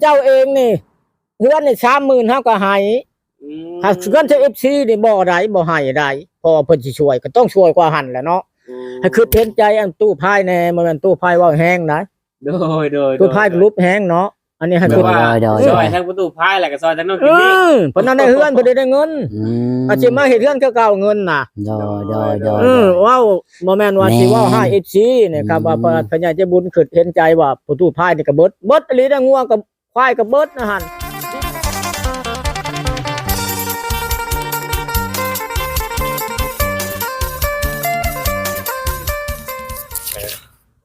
เจ้าเองนี่เฮือนนี่30,000เฮาก็ให้อืมหากเงินจะ FC นี่บ่ได้บ่ให้ได้เพอเพิ่นสิช่วยก็ต้องช่วยกว่าหั่นแหละเนาะอืมให้คือเห็นใจอันตู้พายแน่บ่แม่นตู้พายเว้าแห้งนะโดยโดยตู้พายก็รูปแห้งเนาะอันนี้ให้แปลคือว่าโดยโดยซอยทั้งประตูพายแล้วก็ซอยทั้งน้องเอกินนี่อเพิ่นนั้นได้เฮือนเพิ่นได้ได้เงินอืมอาสิมาเฮ็ดเฮือนก็เก่าเงินน่ะโดยโดยโดยเออเว้าบ่แม่นว่าสิเว้าให้ FC เนี่ยครับว่าอืมพญาเจ้าบุญคิดเห็นใจว่าผู้ตู้พายนี่ก็เบิดเบิดอีหลีได้งัวกับ ควายก็เบิดนะหั่น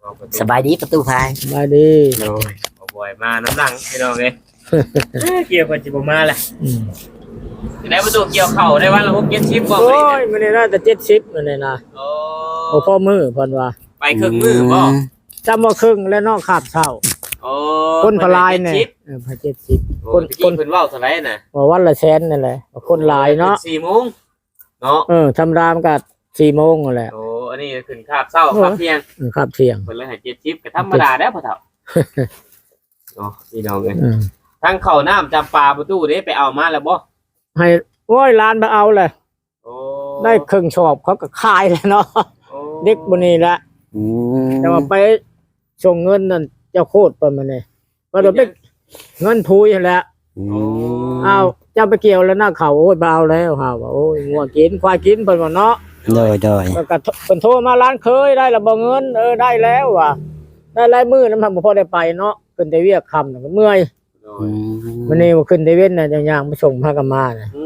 เอาประตูสบายดีประตูพายมาดีโดยเอาบ่อยมาน้ำหลังพี่น้องเอ้ยเอ้ยเกี่ยวกับจิบมาแหละอืมได้ประตูเกี่ยวเข่าได้วันละหกเจ็ดชิปบ่โอ้ไปยมันนี่น่าจะ70นั่นนี่นะโอ้โอ้พ่อมือเพิ่นว่า ไปครึ่งมือบ่จำว่าครึ่งและนอกขาบเช้า โอ้คนพลายเนี่ยจ็ดชิปเออพะ70โอ้คนตะคกี้นเพิ่นเว้าเท่าไหร่น่ะว่าวันละแสนนั่นแหละคนหลายเนาะสี่โมงเนาะเออธรรมดามันก็4โมงนั่นแหละ โอ้อันนี้ขึ้นคาบเศร้าคาบเที่ยงอืมครับเที่ยง เพิ่นเลยให้เจ็ดชิปก็ธรรมดาแล้วพ่อเฒ่าเนาะพี่น้องเอ้ยอืมทั้งเข้าน้ำจำปาประตูเด้ไปเอามาแล้วบ่ให้โอ้ยร้านมาเอาเลย โอ้ได้ครึ่งชอบเขาก็ขายแล้วเนาะ โอ้เด็กบนนี้ละอืมแต่ว่าไปส่งเงินนั่น เจ้าโคตรไปมาเนี่ยว่าเราไปเงินพูยแหล้วอืมอ้าวเจ้าไปเกี่ยวแล้วหน้าเขาโอ้ยเบเอาแล้วฮะว่าโอ้ยงัวกินควายกินเพิ่นว่าเนาะโดยโดยก็กระทเพิ่นโทรมาร้านเคยได้ละบ่เงินเออได้แล้วว่ะได้หลายมื้อนำบ่พอได้ไปเนาะขึ้นแต่เวียกค่ำน่ะก็เมื่อยโดอืยมวันนี้ว่าขึ้นแต่เว้นน่ะย่างๆมาส่งพากันมาน่ะอื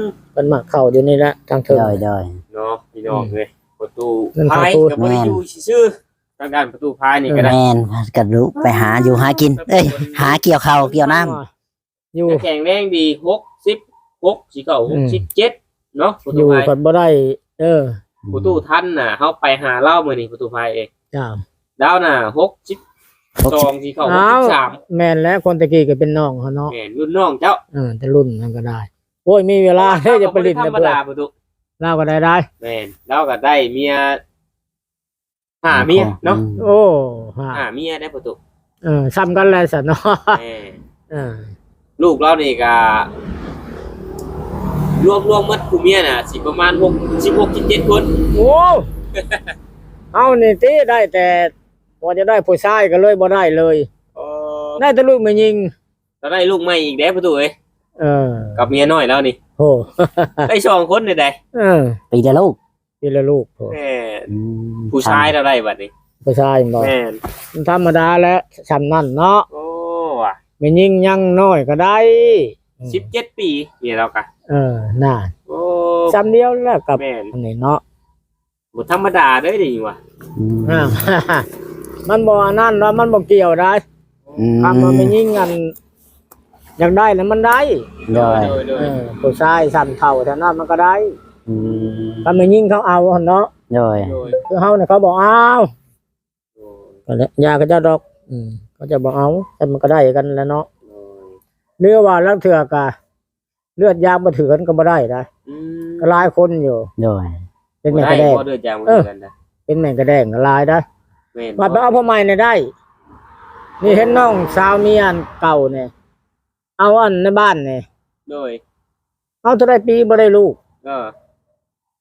มเพิ่นมาเข้าเดี๋ยวนี้ละทางเทิงโดยโดยเนาะพี่น้องเลยประตูนั่นพายประตูกับบริยูชื่อ ทางการประตูพายนี่ก็ได้แม่นกระดูกไปหาอยู่หากิน เอ้ยหาเกี่ยวข้าวเกี่ยวน้ำอยู่จะแข็งแรงดีหกสิบหกสี่เก้าหกสิบเจ็ดเนาะประอตูยู่พายกันบ่ได้ เออประตูท่านน่ะเขาไปหาเล่ามือนี่ประตูพายเองจ้าดาวน่ะหกสิบสองสี่เก้าหกอ้าสิวบสามแม่นแล้วคนตะกี้ก็เป็นน้องเขาเนาะแหมรุ่นน้องเจ้าเออแต่รุ่นนั้นก็ได้ โอ้ยมีเวลาเฮ้ยจะไปลินธรนะรมเพื่อนดาประตูเล่าก็ได้ได้แม่นเราก็ได้เมีย ห้าเมียเนาะโอ้ฮะห้าเมียได้ประตูเออซ้ำกันเลยสันเนาะแหมเออลูกเรานี่ก็รวมรวมๆหมัดคูเมียน่ะสิประมาณหกสิบหกสิบเจ็ดคนโอ้เอานี่ตีได้แต่พอจะได้ผู้ชายก็เลยบ่ได้เลยเออได้แต่ลูกไม่ยิงเราได้ลูกใหม่อีกแล้วประตูเอ้ยเออกับเมียน้อยแล้วนี่โอ้ได้สองคนเลยได้เออปีเดียวลูก ทีละลูกโหแม่อืมผู้ชายเราได้บัดนี้ผู้ชายบ่แม่นมันธรรมดาแล้วซ้ำนั่นเนาะโอ้ว่ะไม่ยิงยังน้อยก็ได้สิบเจ็ดปีเนี่ยเรากะเออน่าโอ้ซ้ำเดียวแล้วกับแม่นอันนี้เนาะบ่ธรรมดาเด้อดิว่ะอืมอ่า มันบ่อันนั่นแล้วมันบ่เกี่ยวได้อืมทำมันไม่ยิ่งกันอยากได้แล้วมันได้ โดยโดยโดเอยอผู้ชายสั่นเท่าเท่านั้นมันก็ได้อืม ถ้าไม่ยิ่งเขาเอาหั่นเนาะโดยโดยคือเฮาเนี่ยเขาบอกเอาโดยก็แล้วยาก็จะดอก อืมเขาจะบอกเอาแต่มันก็ได้กันแล้วเนาะโดยเรือว่าแล้วเถื่อกะเลือดยางมาถือกันก็บ่ได้ได้อืมก็หลายคนอยู่โดยเป็นบ่แม่งได้กระแดงบ่เดือดจางบ่เดือดกันนะเป็นแม่งกระแดงก็หลายได้แม่นว่าไปเอาพ่อใหม่เนี่ยได้ นี่เห็นน้องสาวเมียอันเก่าเนี่ย เอาอันในบ้านเนี่ยโดยเอาเท่าไรปีบ่ได้ลูก เออ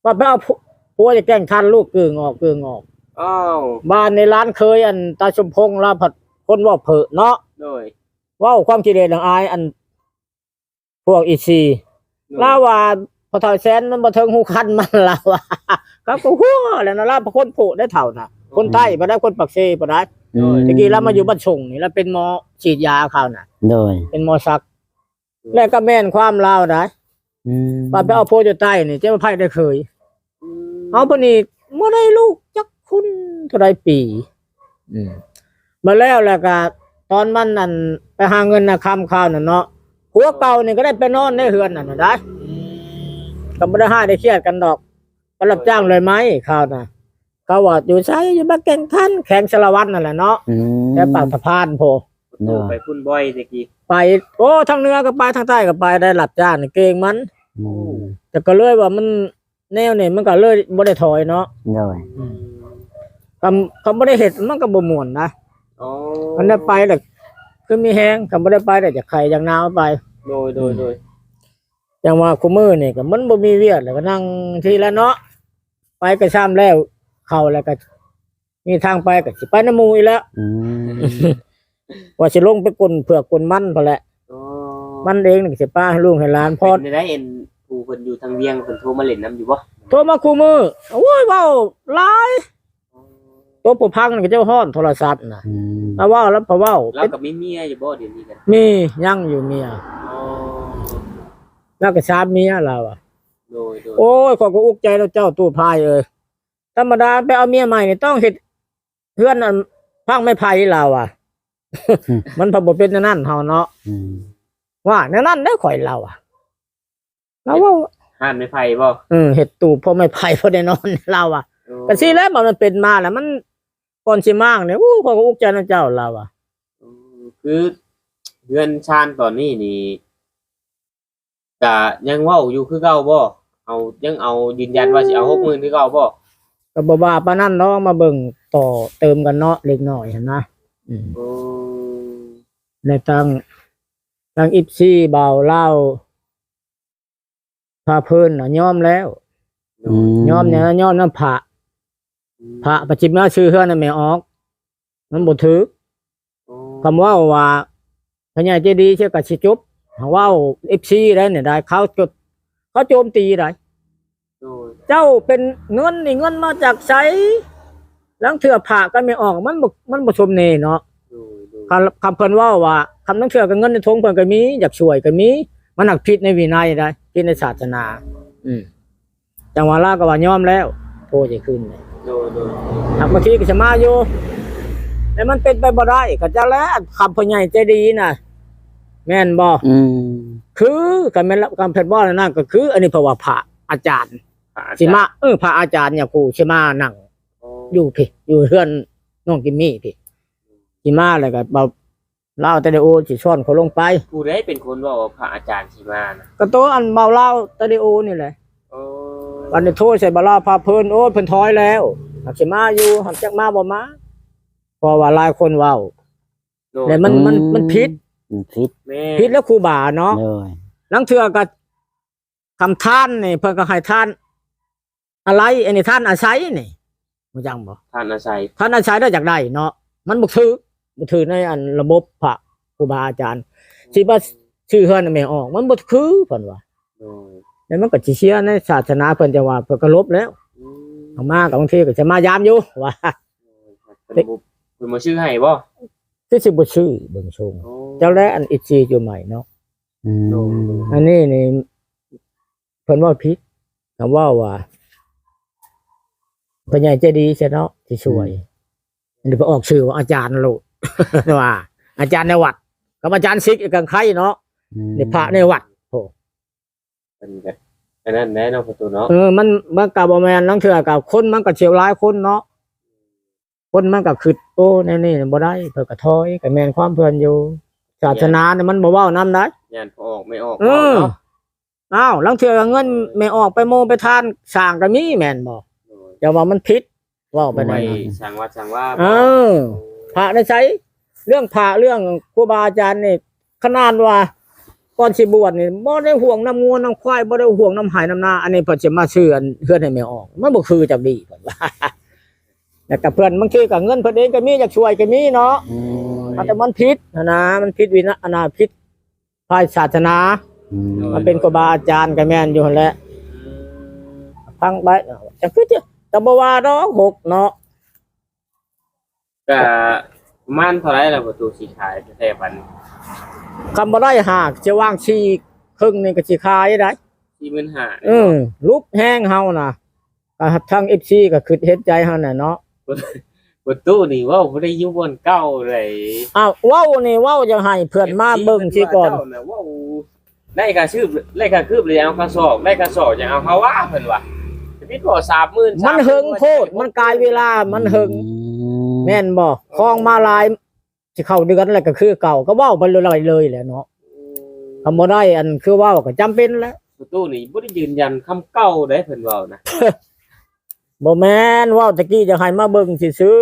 ว่าไปเอาผัวผัวจะแกล้งทันลูกเกลืองออกเกลืองออก อ้าวบ้านในร้านเคยอันตาชมพงษ์ลาผัดคนว่าเผอะเนาะโดยเว่าความคิดเห็นของอายอัน พวกอีซีโดยลาว่าพอเท่าแสนมันบ่เทิงหูคันมันลาว่าก็ก็หัวแล้วนะลาพคนโผล่ได้เท่าน่ะ คนใต้บ่ได้คนปักเซบ่ได้อืมตะกี้เรามาอยู่บ้านชงนี่แล้วเป็นหมอฉีดยาเขาน่ะ โดย เป็นหมอซัก แล้วก็แม่นความลาวได้อืมว่าไปเอาโพอยู่ใต้นี่เจ้าไผได้เคยอืม เอาปานนี้บ่ได้ลูกจักคุณเท่าไรปี อืมมาแล้วแล้วก็ตอนมันนั่นไปหาเงินนะคำข้าวน่ะเนาะผัวเก่านี่ก็ได้ไปนอนในเฮือนนั่นน่ะได้ก็บ่ได้ห้าได้เครียดกันดอกไปรับจ้างเลยไหมข้าวน่ะเขาว่าอยู่ไสอยู่บ้านแก่งทันแข่งสารวัตรนั่นแหละเนาะอืมแต่ปากสะพานโพโดยไปพุ่นบ่อยตะกี้ไปโอ้ทางเหนือก็ไปทางใต้ก็ไปได้รับจ้างนี่เก่งมันอืมแต่ก็เลยว่ามัน แนวนี่มันก็เลยบ่ได้ถอยเนาะโดยคำคำบ่ได้เฮ็ดมันก็บ่ม่วนนะอ๋อมันได้ไปแล้วคือมีแฮงก็บ่ได้ไปได้จากใครจากนาวไป โดยโดยโดยอย่างว่าคุมือนี่ก็มันบ่มีเวียดแล้วก็นั่งทีละเนาะไปก็ซ้ำแล้ว เข้าแล้วก็มีทางไปก็สิไปน้ำหมูอีกแล้วอืมว่าสิลงไปกลนเผือกกลนมันพอแหละ อ๋อมันเองนี่ก็สิป้าให้ลูกให้หลานพอเป็นได้เอ็น ผู้เพิ่นอยู่ทางเวียงเพิ่นโทรมาเล่นน้ำอยู่บ่โทรมาคุมือโอ้ยเว้าหลายตัวผู้พังนี่ก็เจ้าฮ้อนโทรศัพท์น่ะอืมมาเว้าแล้วพอเว้าเรากับมีเมียอยู่บ่เดี๋ยวนี้กันมียังอยู่เมียอ๋อแล้วก็สามเมียเราอะโดยโดยโอ้ยขอยก็อุกใจแล้วเจ้าตู้พายเอ้ยธรรมดาไปเอาเมียใหม่นี่ต้องเฮ็ดเพื่อนอันพังไม่ไผ่เราอะ มันพอบ่เป็นแนวนั่นเฮาเนาะอืมว่าแนวนั่นได้ข่อยเราอะ เราว่าห้านไม่ไผบ่เออเฮ็ดตู้พอไม่ไผ่พอได้นอนเราอะก็สิแล้วมันเป็นมาแล้วมันก่อนสิมางเนี่ยอู้ขอยก็อุกใจนะเจ้าเราอะอืมคือเดือนชานตอนนี้นี่ก็ยังเว้าอยู่คือเก่าบ่เอายังเอายืนยันว่าสิเอา60,000คือเก่าบ่ก็บ่ว่าปานนั้นเนาะมาเบิ่งต่อเติมกันเนาะเล็กน้อยหั่นนะอืมโอ้ในทางทางอิปซี่เบาเล่า พาเพิ่นน่ะยอมแล้วอืมยอมเนี่ยยอมน้ำพระพระปัจจิมนาชื่อเฮือนน่ะไม่ออกมันบ่ถือโอ้คำว่าว่าพญาเจดีย์เชื่อกับสิจบเขาว่าเอฟซีได้เนี่ยได้เขาจดเขาโจมตีได้โดยเจ้าเป็นเงินนี่เงินมาจากไสลังเถื่อผ่าก็ไม่ออกมันบ่มันบ่ชมเนเนาะโดยโดยคำคำเพิ่นว่าว่าคำนังเถื่อกับเงินในทงเพิ่นก็มีอยากช่วยก็มีมันหนักผิดในวินัยได้ ผิดในศาสนา อืมจังหวะลาก็ว่ายอมแล้วโทษจะขึ้นเลยโดยโดยหากบางทีก็จะมาอยู่แต่มันเป็นไปบ่ได้ก็จะแล้วคำพ่อใหญ่ใจดีน่ะ แม่นบ่อืมคือกันแม่นคำเพิ่นบ่นั่นนะก็คือ อันนี้เพราะว่าพระอาจารย์พระอาจารย์สิมาเออพระอาจารย์เนี่ยครูสิมานั่งโอ้อยู่พี่อยู่เฮือนน้องกิมมี่พี่สิมาแล้วก็เบา เล่าแต่เดโอสิชวนเขาลงไปผู้ใดเป็นคนเว่าว่าพระอาจารย์สิมานะก็ตัวอันเบาเล่าแต่เดโอนี่แหละโอ้วันนี้โทษใส่บาลาพาเพิ่นโอ้ยเพิ่นถอยแล้วหักสิมาอยู่หักจักมาบ่มาเพราะว่าหลายคนเว้าโดยแต่มันมันมันผิดมันผิดแม่ผิดแล้วครูบาเนาะเลยลังเทื่อก็คำท่านนี่เพิ่นก็ให้ท่าน อะไรอันนี้ท่านอาศัยนี่บ่จังบ่ท่านอาศัยท่านอาศัยได้จากใดเนาะมันบ่ถือ บ่ถือในอันระบบพระครูบาอาจารย์สิว่าชื่อเฮือนไม่ออก มันบ่คือเพิ่นว่าโดยแล้วมันก็สิเชื่อในศาสนาเพิ่นจะว่าเพิ่นก็ลบแล้วอืมเอามาก็บางทีก็จะมายามอยู่ว่าเพิ่นบ่เพิ่นมาชื่อให้บ่คือสิบ่ชื่อเบิ่งชงโอ้เจ้าแลอันอิจีอยู่ใหม่เนาะอืมโดยอันนี้นี่เพิ่นว่าผิดคำว่าว่าเพิ่นใหญ่ใจดีใช่เนาะที่ช่วยอันนี้ไปออกชื่อว่าอาจารย์โลด ว่าอาจารย์ในวัดกับอาจารย์ซิกอีกกันใครเนาะนี่พระในวัดโอ้เพิ่นก็อันนั้นแน่เนาะประตูเนาะเออมันมันกับบ่แม่นลังเทื่อกับคนมันก็เชียวหลายคนเนาะคนมันก็คือโอ้แน่นี่บ่ได้เพิ่นก็ถอยก็แม่นความเพิ่นอยู่ศาสนาเนี่ยมันบ่เว้านำได้ย่านพอออกไม่ออกเออเนาะอ้าวลังเทื่อเงินไม่ออกไปโมไปทานสร้างก็มีแม่นบ่โดยอย่าว่ามันผิดเว้าไปไปได้สั่งวัดสั่งว่าเออ พระได้ใช้เรื่องพระเรื่องครูบาอาจารย์นี่ขนาดว่าก่อนสิบวชนี่บ่ได้ห่วงน้ำงัวน้ำควายบ่ได้ห่วงน้ำหายน้ำนา อันนี้เพิ่นสิมาชื่ออันเพื่อนให้ไม่ออกมันบ่คือจักดีเพิ่นว่าแล้วก็เพื่อนบางทีก็เงินเพิ่นเองก็มีอยากช่วยก็มีเนาะอืมแต่มันผิดนะนะมันผิดวินะอนาผิดภายศาสนาอืมมันเป็นครูบาอาจารย์ก็แม่นอยู่หั่นแหละฟังไปจังคือจะแต่บ่ว่าดอกหกเนาะ ก็ประมันเท่าไหร่ล่ะประตูสีขายแท้ๆปันคำบ่ได้หากจะว่างชีครึ่งนี่ก็สิขายได้45,000เออลุกแห้งเฮานะก็ทาง FC ก็คือเฮ็ดใจเฮาน่ะเนาะประตูนี่เว้าบ่ได้อยู่บนเก่าเลยอ้าวเว้านี่เว้าจะให้เพื่อนมาเบิ่งสิก่อน เจ้าะเว้าได้ค่าชื่อได้ค่าคืบเลยเอาค่าสอบได้ค่าสอบจะเอาค่าว่าเพิ่นว่าชีวิตบ่30,000มันเฮิงโพดมันกลายเวลามันเฮิง แม่นบ่คลองมาลายสิเข้าเดือนแล้วก็คือเก่าก็เว้าไปเลยๆเลยแหละเนาะทำบ่ได้อันคือเว้าก็จำเป็นแล้วประตูนี่บ่ได้ยืนยันคำเก่าได้เพิ่นเว้านะบ่แม่นเว้าตะกี้จะให้มาเบิ่งสิซื้อ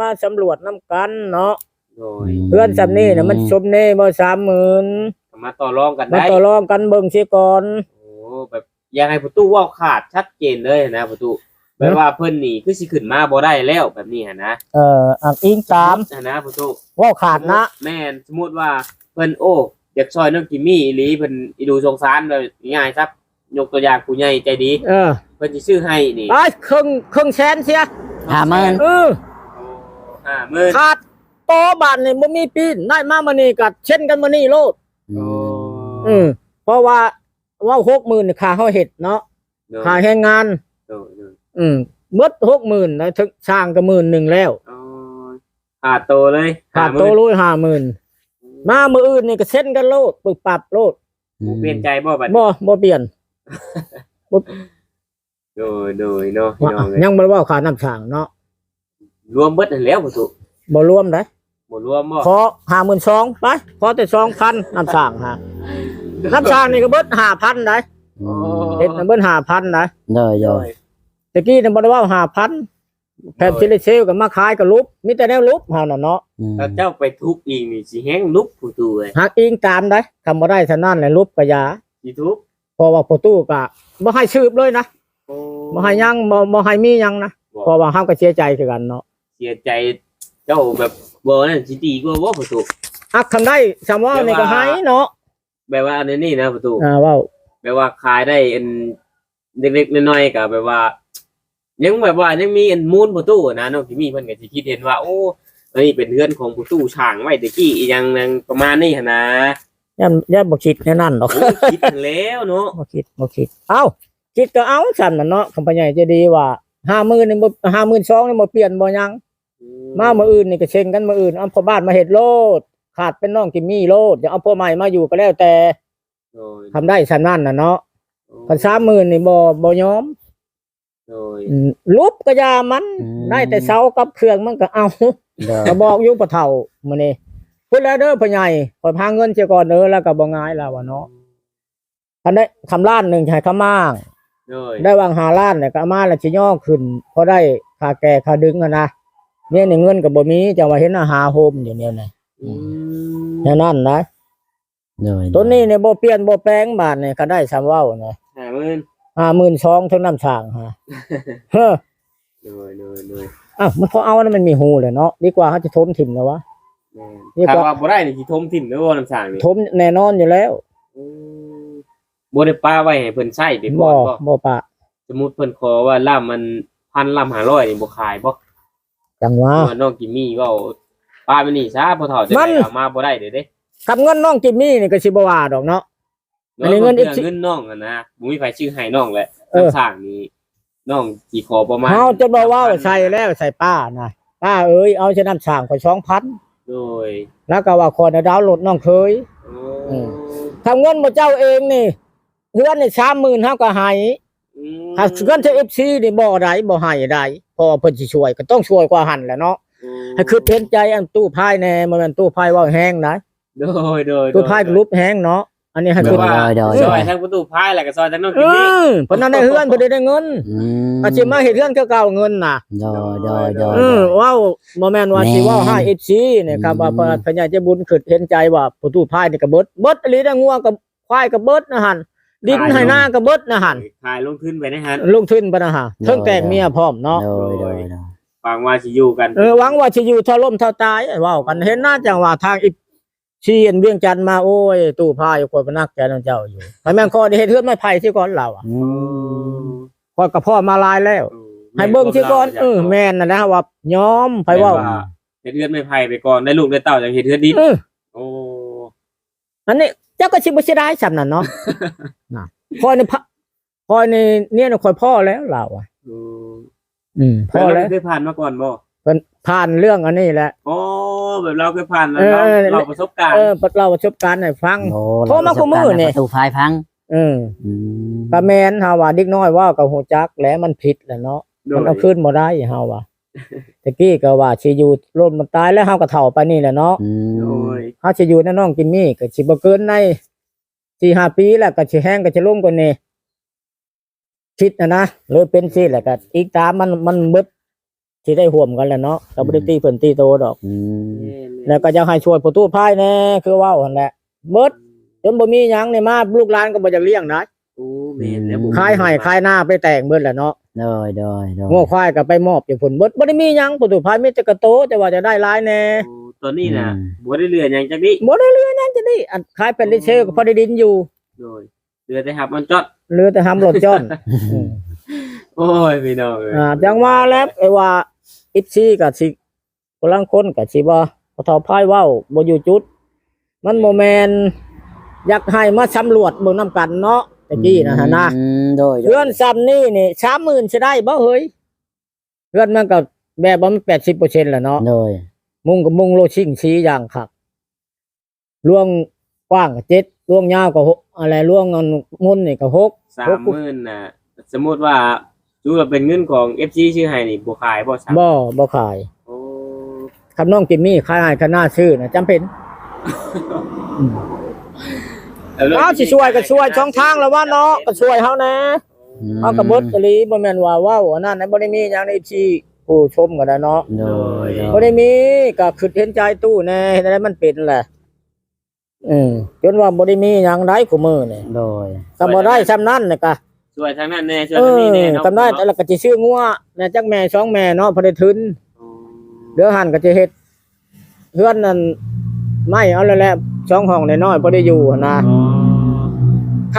มาสำรวจนํกันเนาะโโดยเพื่อนสำนี่น่ะมันชมเน่บ่สามหมื่นมาต่อรองกันมาได้ต่อรองกันเบิ่งสิก่อนโอ้แบบอยังให้ประตูเว่าขาดชัดเจนเลยนะประตู แบบว่าเพิ่นนี่คือสิขึ้นมาบ่ได้แล้วแบบนี้หันนะเอ่ออักอิงตามหั้นนะประตูเว่าขาดนะแม่นสมมุติว่าเพิ่นโอ้อยากช่วยน้องกิมมี่อีหลีเพิ่นอีดูสงสารแบบง่ายๆครับยกตัวอย่างผู้ใหญ่ใจดี เออเพิ่นสิซื้อให้นี่ไปครึ่งครึ่งแสนเสียห้าหมื่นเออโอ้ห้าหมื่นขาดโตบาทนี่บ่มีปีนได้มามื้อนี้ก็เช่นกันมื้อนี้โลดโอ้อืมเพราะว่าเว่า60,000นี่ค่าเฮาเฮ็ดเนาะโดยค่าแรงงาน โดยโดยอืมหมด60,000แล้วถึงสร้างก็หมื่นหนึงแล้วอ๋อขาดโตเลยขาดโต50,000โลย50,000มามื้ออื่นนี่ก็เช่นกันโลดปึกปรับโลดบ่เปลี่ยนใจบ่บัดนี้บ่บ่เปลี่ยนโดยโดยเนาะพี่น้องเอ้ยยังบ่ได้เว้าค่าน้ำสร้างเนาะรวมเบิดนั่นแล้วประตูบ่รวมได้บ่รวมบ่ขอห้าหมื่นสองไปขอแต่สองพันน้ำสร้างฮะน้ำสร้างนี่ก็เบิดห้าพันได้อืมเฮ็ดน่ะเบิดห้าพันได้โดยโดย ตะกี้นี่บ่ได้ว่าห้าพันแพทย์ซิลิเซลก็มาขายก็ลุบมีแต่แนวลุบเฮาน่ะเนาะอืม ถ้าเจ้าไปทุบอีกนี่สิแห้งลุกประตูเอ้ยหักอิงตามได้ทำบ่ได้ฉะนั้นแหละลุบก็อย่าสิทุบเพราะว่าประตูก็บ่ให้สืบเลยนะโอ้บ่ให้ยังบ่บ่ให้มียังนะเพราะว่าเฮาก็เสียใจคือกันเนาะเสียใจเจ้าแบบบ่นั่นสิดีกว่าบ่ประตูอักทำได้สำว่านี่ก็ให้เนาะแบบว่าอันนี้นะประตูอ่าเว้าแบบว่าขายได้อันเล็กๆน้อยๆก็แบบว่า ยังแบบว่ายังมีอันมูลประตูนะน้องที่มีเพิ่นก็สิคิดเห็นว่า โอ้เอ้ยเป็นเรือนของประตูช่างไว้ตะกี้อีหยังนั่นประมาณนี้หั่นนะย่าย่าบ่คิดแน่นั่นหรอก โอ้คิดกันแล้วเนาะบ่คิดบ่คิด เอ้าคิดก็เอาสั่นน่ะเนาะคำปัญญาจะดีว่า50,000นี่บ่52,000นี่บ่เปลี่ยนบ่หยัง มามื้ออื่นนี่ก็เช่นกันมื้ออื่นเอาพ่อบ้านมาเฮ็ดโลด ขาดเป็นน้องกิมมี่โลดอย่าเอาพ่อใหม่มาอยู่ก็แล้วแต่โดยทำได้สั่นนั่นน่ะเนาะคัน30,000นี่บ่บ่ยอม โดยอืมลุบก็อยามันได้แต่เสากับเครื่องมันก็เอาโดย ก็บอกอยู่ปะเฒ่ามื้อนี้พูดแล้วเด้อพ่อใหญ่ขอยพาเงินเสียก่อนเด้อแล้วก็บ่ง่ายแล้วว่าเนาะคันได้คำล้านหนึงให้คำมางโดยได้วางหาล้านเนี่ยก็เอามาแล้วสิย่อขึ้นพอได้ค่าแก่ค่าดึงอะนะเนี่ยนี่เงินก็บ่มีจังว่าเห็นอาหาโฮมเดี๋ยวนี้นะอืมแค่นั้นนะ โดยตัวนี้เนี่ยบ่เปลี่ยนบ่แปลงบาทเนี่ยก็ได้ซ้ำเว้านะห้าหมื่น 52,000ทั้งน้ำสร้างฮะเฮ้อโดยโดยโดยอ้าวมันพอเอาแล้วมันมีหูเลยเนาะดีกว่าเขาจะทมถิ่มแล้ววะแม่นเรียกถ้าว่าว่าบ่ได้นี่สิทมทิ่มเด้อบ่น้ำสร้างนี่ทมแน่นอนอยู่แล้วอืมบ่ได้ป้าไว้ให้เพิ่นใช้ไปก่บ่อนบ่บ่ปะสมมุติเพิ่นขอว่าล่ามมันพันล่าม500นี่บ่ขายบ่จังว่าว่าน้องกิมมี่เว้าป้าไปนี่ซะพ่อเฒ่าจะมัน ได้เอามาบ่ได้เด้เด้กับเงินน้องจิมมี่นี่ก็สิบ่ว่าดอกเนาะ อันนี้เงินเงิน FC เงินน้องอะนะบ่มีไผชื่อให้น้องแหละเออน้ำสร้างนี่น้องสิขอประมาณเฮาจะบอกว่าใส่แล้วใส่ป้านะป้าเอ้ยเอาจะนำสร้างข่อย2,000โดยแล้วก็ว่าคนน่ะดาวน์โหลดน้องเคย โอ้อืม ทำเงินบ่เจ้าเองนี่เฮือนนี่30,000เฮาก็ให้อืมถ้าเงินที่ FC นี่บ่ได้บ่ให้ได้เพราะว่าเพิ่นสิช่วยก็ต้องช่วยกว่าหันแหละเนาะ ให้คือเห็นใจอันตู้พายแน่บ่แม่นตู้พายเว้าแห้งนะโดยโดยตู้พายก็รูปแห้งเนาะ อันนี้ให้แบคืบอว่าโดยซโดอยยทั้งประตูพายแล้วก็ซอยทั้งน้องเอกิมมี่อเพิ่นนั้นได้เฮือนเพิ่นได้ได้เงินอืมอาสิมาเฮ็ดเฮือนคือเก่าเงินน่ะโดยโดยโดยเออเว้าบ่แม่นว่าสิเว้าให้ FC เนี่ยครับว่าอืมพญาเจ้าบุญคือเห็นใจว่าประตูพายนี่ก็เบิดเบิดอีหลีได้งัวกับควายก็เบิดนะหั่นดินให้นาก็เบิดนะหั่นขายลงทุนไปนะฮะลงทุนไปนะฮะเทิงแต่งเมียพร้อมเนาะ โดยโดยโดย ฟังว่าสิอยู่กัน เออหวังว่าสิอยู่เท่าล่มเท่าตายเว้ากันเห็นหน้าจังว่าทางอีก ชีเห็นเวียงจันทน์มาโอ้ย ตู้พายคนพนักแกน้องเจ้าอยู่ไปแม่งคอได้เฮ็ดเฮือนไม้ไผ่ที่ก่อนเราอะอืมพอกับพ่อมาลายแล้ว ให้เบิ่งที่ก่อนเออแม่นน่ะนะว่ายอมไผเว้าเฮ็ดเฮือนไม่ไผ่ไปก่อนได้ลูกได้เต้าจังเฮ็ดเฮือนดินเออโอ้อันนี้เจ้าก็สิบ่เสียดายซ้ํนั่นเนาะน่ะคอยนี่พะคอยนี่เนี่ยน่ะคอยพ่อแล้วเราอะอืมพพ่ออแล้แล้ววเคยผ่านมาก่อนบ่ เพิ่นผ่านเรื่องอันนี้แหละ โอ้แบบเราเคยผ่านแล้วเออเราเออ เราประสบการณ์เออเราประสบการณ์ให้ฟังโอ้โทรมาคู่มือนี่ ประตูพายพังเอออืมก็แม่นเฮาว่าเด็กน้อยเว่ากับฮู้จักแล้วมันผิดแหละเนาะ โดมันยเอาขึ้นบ่ได้เฮาว่าตะกี้ก็ว่าสิอยู่ร่มมันตายแล้วเฮาก็เฒ่าไปนี่แหละเนาะอืโดมยเฮาสิอยู่ในน้องกินมี่ก็สิบ่เกินใน4-5ปีแล้วก็สิแห้งก็สิลงกว่านี้คิดนะนะเลยเป็นสิแหละก็อีกตามมันมันเบิด สิได้ห่วมกันแหล้วเนาะก็บ่ได้ตีเพิ่นตีโตดอก อืมแม่นแล้วก็จะให้ช่วยประตูภายแน่คือเว้าหั่นแหละเบิดจนบ่มีหยังนี่มาลูกหลานก็บ่อยากเลี้ยงนะโอ้แม่นแล้วบ่ขายให้ขายหน้าไปแต่งเบิดแหละเนาะโดยโดยโดยงัวควายก็ไปมอบอยู่พุ่นเบิดบ่ได้มีหยังประตูภายมีแต่กระโตแต่ว่าจะได้หลายแน่โอ้ตอนนี้น่ะบ่ได้เรือหยังจักนี้บ่ได้เรือนั่นจะนี่อันขายเป็นลิเชอร์ก็พอได้ดินอยู่โดยเรือแต่หับมันจอดเหลือแต่ทำรถจ้อนอืมโอ้ยพี่น้องเอ้ย อ่าจังว่าแล้วไอ้ว่า อิปซี่กับสิกำลังคนกับสิบ่พอทอพายเว้าบ่อยู่จุด มันโมแมนอยากให้มาสำรวจเบิ่งนํกันเนาะตะกี้นะฮะนะอืมโดยโดเรืยอนซ้ำนี่นี่30,000สิได้บ่เฮ้ยเรือนมันก็แบบว่ามัน80%แหละเนาะโดยมุงกับมุงโลชิงสีอย่างครับล่วงกว้างก็7ล่วงยาวก็หกอะไรล่วงอันมุนนี่ก็หกสามหมื่นน่ะสมมุติว่า ดูว่าเป็นเงินของ FC ชื่อให้นี่บ่ขายบ่ซักบ่บ่ขายโอ้คำน้องจิมมี่ขายให้คณะชื่อนะจำเป็นเอาสิช่วยก็ช่วยช่องทางแล้วว่าเนาะก็ช่วยเฮาแหน่เอากระเบิดกะลีบ่แม่นว่าเว้าอันนั้นนะบ่ได้มีหยังในที่ผู้ชมก็ได้เนาะโดยโดบ่ยได้มีก็คือเห็นใจตู้แหน่เห็นอะไรมันเป็นแหละอืมจนว่าบ่ได้มีหยังได้คู่มือนี่โดยก็บ่ได้ซ้ำนั้นน่ะก็ ช่วยทางนั้นแน่ช่วยเอทางอนี้แน่เนาะกำได้แต่ละก็สิซื้องัวแน่จักแม่สองแม่เนาะพอได้ทุนโอ้เดี๋ยวหันก็จะเฮ็ดเฮือนนั่นไม่เอาแล้วแหละช่องห้องน้อยๆบ่ได้อยู่หั่นนะ อ๋อค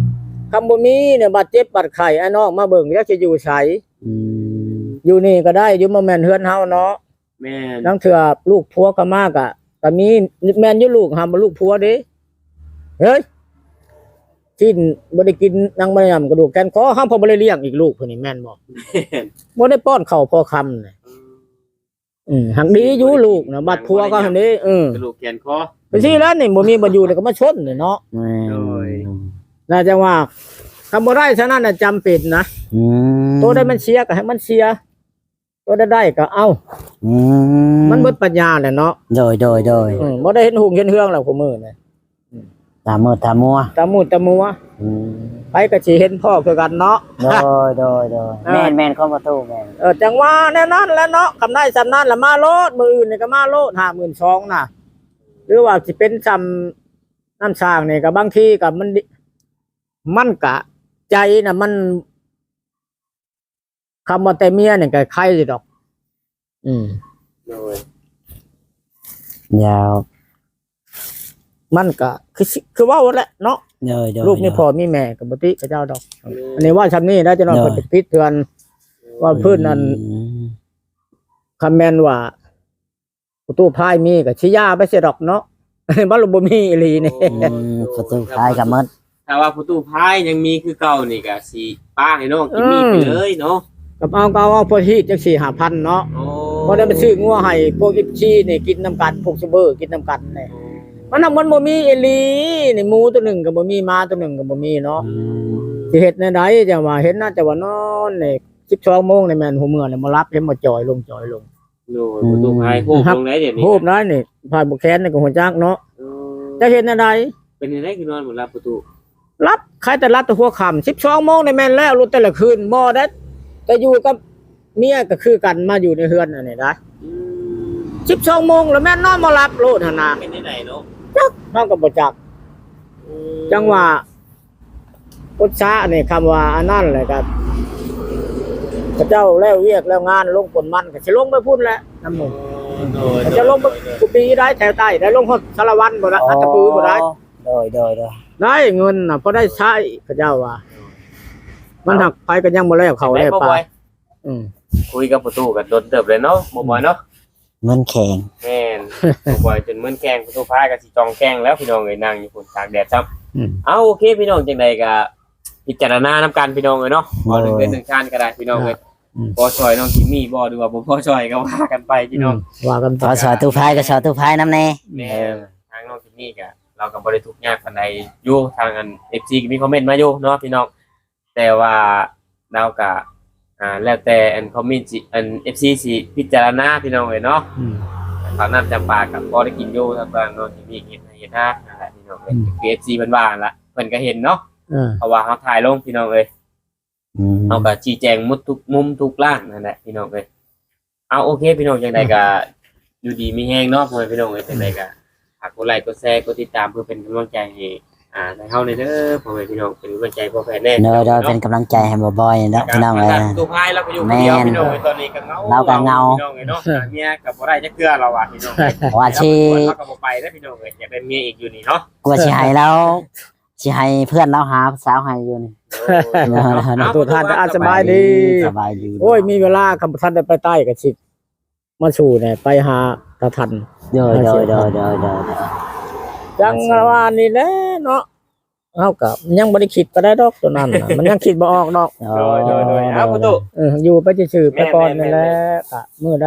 ำคำบ่มีเนี่ยบาดเจ็บบาดไข้ไอ้น้องมาเบิ่งแล้วจะอยู่ไสอืมอยู่นี่ก็ได้อยู่บ่แม่นเฮือนเฮาเนาะแม่นลังเถื่อลูกผัวก็มากอะก็มีแม่นอยู่ลูกหาบ่ลูกผัวเด้เฮ้ย กินบ่ได้กินนางบ่ได้ยำกระดูกแกนคอห้ามพอบ่ได้เลี้ยงอีกลูกเพิ่นนี่แม่นบ่แม่นบ่ได้ป้อนข้าวพอคำน่ะอืมหักดีอยู่ลูกนะบัดผัวก็หั่นเด้เออกระดูกแขนคอไปสิแล้วนี่บ่มีบ่อยู่แล้วก็มาชนนี่เนาะแม่นโดยน่าจะว่าคำบ่ได้ฉะนั้นน่ะจำเป็นนะอืมตัวได้มันเชียก็ให้มันเชียตัวได้ได้ก็เอาอืมันเบิดปัญญาแหละเนาะโดยโดยโดยอืมบ่ได้เห็นหุงเห็นเฮืองแล้วผู้มือนี่ ตามมือตามมัวตามูดตามัวอืมไปก็สิเห็นพ่อคือกันเนาะ โดยโดยโดยเออ แม่นแม่นเข้าประตูแม่นเออจังว่าแน่นอนแล้วเนาะคำได้สำนั้นละมาโลดมืออื่นนี่ก็มาโลด52,000น่ะ หรือว่าสิเป็นซำน้ำสร้างนี่ก็บางทีก็มันดิมันกะ ใจน่ะมันคำว่าแต่เมียนี่ก็ใครสิดอก อืม โดยยาว มันก็คือสิคือเว่าแหละเนาะโดยโดยลูกนี่พ่อมีแม่กับบ่ติกับเจ้าดอก อันนี้ว่าชำนี้ได้จะนอนเนอะเพิ่นไปพิษเทือนว่าพื้นนั้นอืมคำแม่นว่าประตูพายมีก็สิยาไปเสียดอกเนาะอันนี้บ่รู้บ่มีอีหลีนี่อืมประตูท้ายกับมดถ้าว่าประตูพายยังมีคือเก่านี่ก็สิป้าให้น้องกินมีไปเลยเนาะกับเอาก็เอาพอฮีดจัง4 5,000เนาะโอ้บ่ได้ไปซื้องัวให้พวกอิปชีนี่กินน้ำกันพวกซูเบอร์กินน้ำกันนี่ มันน่ะมันบ่มีอีหลีนี่หมูตัวหนึงก็บ่มีม้าตัวหนึงก็บ่มีเนาะอืมสิเฮ็ดแนวใดจะว่าเห็นน่าจะว่านอนนี่12โมงนี่แม่นหัวเมื่อนี่มารับเห็นบ่จอยลงจอยลงโดยประตูพายโคกลงไหนเดี๋ยวนี้โหบได้นี่พายบ่แค้นนี่ก็หัวจักเนาะเออจะเห็นแนวใดเป็นยังไงคือนอนหมดแล้วประตูรับใครแต่รับแต่หัวค่ำ12โมงนี่แม่นแล้วรถแต่ละคืนบ่ได้แต่อยู่กับเมียก็คือกันมาอยู่ในเฮือนอันนี้ได้อืม12โมงแล้วแม่นนอนบ่หลับโลดหั่นน่ะเป็นยังไงเนาะ เฮาก็บ่จักอืมจังว่าพุทธะนี่คำว่าอันนั้นแหละครับพระเจ้าแล้วเรียกแล้วงานลงผลมันก็สิลงไปพุ่นแหละน้ำหมูโดยจะลงไปกุปีได้แถวใต้ได้ลงฮอดสารวันบ่ได้อัตตปือบ่ได้ โดยโดยโดยได้เงินน่ะพอได้ใช้พระเจ้าว่า มันหักไปก็ยังบ่แล้วเขาแล้วบ่ปาบ่อยอืมคุยกับประตูกันโดนเติบเลยเนาะบ่บ่อยเนาะ เงินแข็งแม่นบ่บ่อยจนเหมือนแกงประตูพายก็สิจองแกงแล้วพี่น้องเอ้ยนั่งอยู่พุ่นตากแดดซ้ำอืม เอาโอเคพี่น้องจังใดก็พิจารณานํกันพี่น้องเอ้ยเนาะบ่ถึงเดือนถึงชานก็ได้พี่น้องเอ้ยอืมพอช่วยน้องกิมมี่บ่หรือว่าบ่พอช่วยก็ว่ากันไปพี่น้อง ว่ากันไปขอสอตู้พายก็สอตู้พายน้ำแน่แม่ทางน้องกิมมี่ก็เราก็บ่ได้ทุกข์ยากปานใดอยู่ทางอัน FC ก็มีคอมเมนต์มาอยู่เนาะพี่น้อง แต่ว่าเราก็ อ่าแล้วแต่อันคอมเมนต์สิอัน FC สิพิจารณาพี่น้องเอ้ยเนาะอืมข้าวน้ำจำปากับพอได้กินอยู่ทางบ้านน้องกิมมี่เฮ็ดให้เฮ็ดหน้านั่นแหละพี่น้องเอ้ยอืม คือ FC เพิ่นว่านั่นล่ะเพิ่นก็เห็นเนาะเออเพราะว่าเฮาถ่ายลงพี่น้องเอ้ยอืมเอาก็ชี้แจงหมุดทุกมุมทุกล่างนั่นแหละพี่น้องเอ้ยเอาโอเค พี่น้องจังใดก็อยู่ดีมีแห้งเนาะพ่อแม่พี่น้องเอ้ยจังไดก็ฝากกดไลค์กดแชร์กดติดตามเพื่อเป็นกำลังใจให้ อ่าในเฮาในเด้อพ่อแม่พี่น้องเป็นกำลังใจพ่อแพทย์แน่เด้อเด้อเป็นกำลังใจให้บ่บ่อยเนาะพี่น้องเอ้ย ตัวพายเราก็อยู่คนเดียวพี่น้องเอ้ยตอนนี้ก็เหงาเราก็เหงาพี่น้องเอ้ยเนาะหาเมียก็บ่ได้จักเทื่อเราอะพี่น้องเอ้ยว่าสิ เราก็บ่ไปแล้วพี่น้องเอ้ยอย่าเป็นเมียอีกอยู่นี่เนาะกลัวสิให้แล้วสิให้เพื่อนเราหาสาวให้อยู่นี่ตัวท่านจะอาจสบายดี สบายดีโอ้ยมีเวลาคำท่านได้ไปใต้กับชิดมาสู่เนี่ยไปหาตาทันเด้อเด้อเด้อเด้อเด้อเด้อ จังว่านี่แหละเนาะเอากับยังบ่ได้คิดก็ได้ดอกตัวนั้นน่ะมันยังคิดบ่ออกดอกโดโดยโดยโดยเอาประตู เอออยู่ไปซื่อๆไปก่อนนั่นแหละก็มื้อใด